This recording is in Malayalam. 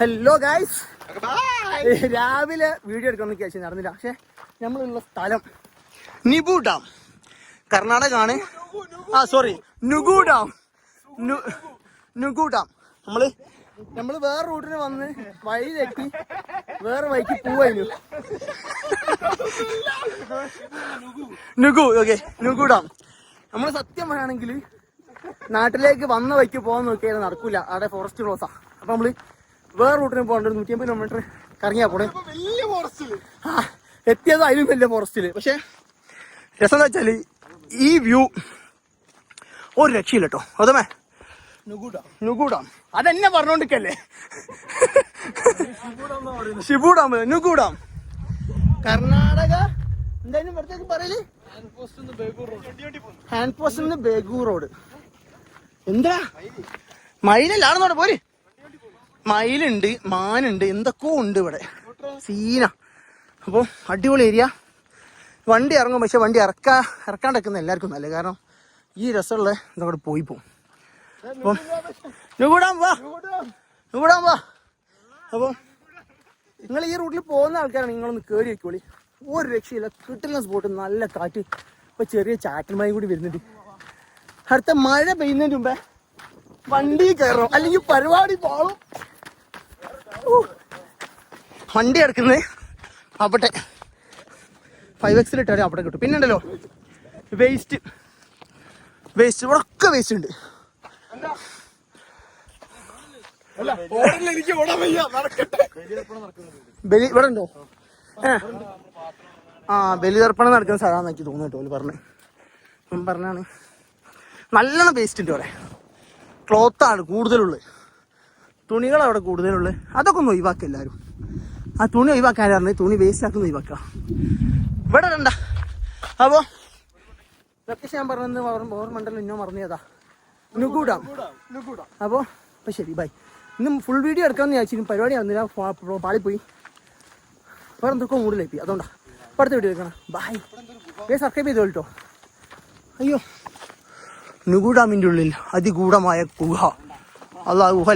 ഹലോ ഗായ്സ് രാവിലെ വീഡിയോ എടുക്കണം കേസ് നടന്നില്ല. പക്ഷെ നമ്മളുള്ള സ്ഥലം നിബു ഡാം. കർണാടക ആണ് ആ sorry Nugu dam. Nugu dam. നമ്മൾ നമ്മൾ വേറെ റൂട്ടിന് വന്ന് വഴി തെറ്റി വേറെ വഴിക്ക് പോവായിരുന്നു നുഗു ഓക്കെ നുഗു ഡാം. നമ്മൾ സത്യം പറയുകയാണെങ്കിൽ നാട്ടിലേക്ക് വന്ന വഴിക്ക് പോകാൻ നോക്കിയാൽ നടക്കൂല. അവിടെ ഫോറസ്റ്റ് ക്ലോസാ അപ്പൊ നമ്മൾ വേറെ റൂട്ടിന് പോകേണ്ട ഒരു നൂറ്റി അമ്പത് കിലോമീറ്റർ കറങ്ങിയാ പോണേ. വലിയ ഫോറസ്റ്റിൽ ആ, എത്തിയത് അതിലും വലിയ ഫോറസ്റ്റിൽ പക്ഷെ രസം എന്താ വെച്ചാൽ ഈ വ്യൂ ഒരു രക്ഷയില്ല കേട്ടോ അതമേ? നുഗുഡാം. അതെന്നെ പറഞ്ഞോണ്ടിരിക്കല്ലേ? ഷിബുഡാം നുഗുഡാം. കർണാടക? എന്തായാലും ഇവിടത്തേക്ക് പറയൽ? Hand post Begur road. എന്താ? മയിലല്ലാണെന്നോടെ പോര്. മയിലുണ്ട് മാനുണ്ട് എന്തൊക്കെയോ ഉണ്ട് ഇവിടെ. സീന. അപ്പോൾ അടിപൊളി ഏരിയ. വണ്ടി ഇറങ്ങും പക്ഷെ വണ്ടി ഇറക്കാ ഇറക്കാണ്ടിരിക്കുന്ന എല്ലാവർക്കും നല്ല കാരണം ഈ രസമുള്ള ഇതങ്ങോട്ട് പോയി പോകും. അപ്പം നുകൂടാൻ വാ. നുകൂടാൻ വാ. അപ്പം നിങ്ങൾ ഈ റൂട്ടിൽ പോകുന്ന ആൾക്കാരാണ് നിങ്ങളൊന്ന് കയറി വെക്കോളി ഒരു രക്ഷയില്ല. കിട്ടുന്ന സ്പോട്ട് നല്ല കാറ്റ്. ഇപ്പൊ ചെറിയ ചാറ്റന്മാരും കൂടി വരുന്നുണ്ട്. അടുത്ത മഴ പെയ്യുന്നതിന് മുമ്പേ വണ്ടി കയറണം. അല്ലെങ്കിൽ പരിപാടി ഊ. വണ്ടി എടുക്കുന്നത് അവിടെ. ഫൈവ് എക്സിൽ ഇട്ടാലും അവിടെ കിട്ടും. പിന്നെ ഉണ്ടല്ലോ വേസ്റ്റ് വേസ്റ്റ് ഇവിടെ ഒക്കെ വേസ്റ്റ് ഉണ്ട് ബലി ഇവിടെ ഉണ്ടോ? ആ ബലിതർപ്പണം നടക്കുന്ന സ്ഥലമാണെന്ന് എനിക്ക് തോന്നുന്നു കേട്ടോ പറഞ്ഞു. പറഞ്ഞാണ് നല്ലോണം വേസ്റ്റ് ഉണ്ട് ഇവിടെ. ക്ലോത്താണ് കൂടുതലുള്ളത്. തുണികൾ അവിടെ കൂടുതലുള്ളത്? അതൊക്കെ ഒന്ന് ഒഴിവാക്കുക എല്ലാവരും ആ തുണി പറഞ്ഞത്? തുണി വേസ്റ്റ് ആക്കുന്ന ഒഴിവാക്കുക. ഇവിടെ കണ്ട അപ്പോ ലൊക്കേഷൻ ഞാൻ പറഞ്ഞത് ഓർമ്മണ്ടല്ലോ ഇന്നോ മറന്നതാ. നുഗൂഡാം അപ്പോ അപ്പൊ ശരി ബൈ ഇന്നും ഫുൾ വീഡിയോ എടുക്കാമെന്ന് വിചാരിച്ചിരുന്നു പരിപാടി വന്നില്ല ഫാ- പാളിപ്പോയി. വേറെ എന്തൊക്കെ മൂടിലായി അതുകൊണ്ടാ. അടുത്ത വീഡിയോ എടുക്കണം. ബൈ വേ സബ്സ്ക്രൈബ് ചെയ്തോ കേട്ടോ അയ്യോ. നുഗു ഡാമിന്റെ ഉള്ളിൽ അതിഗൂഢമായ ഗുഹ. അല്ല ഗുഹ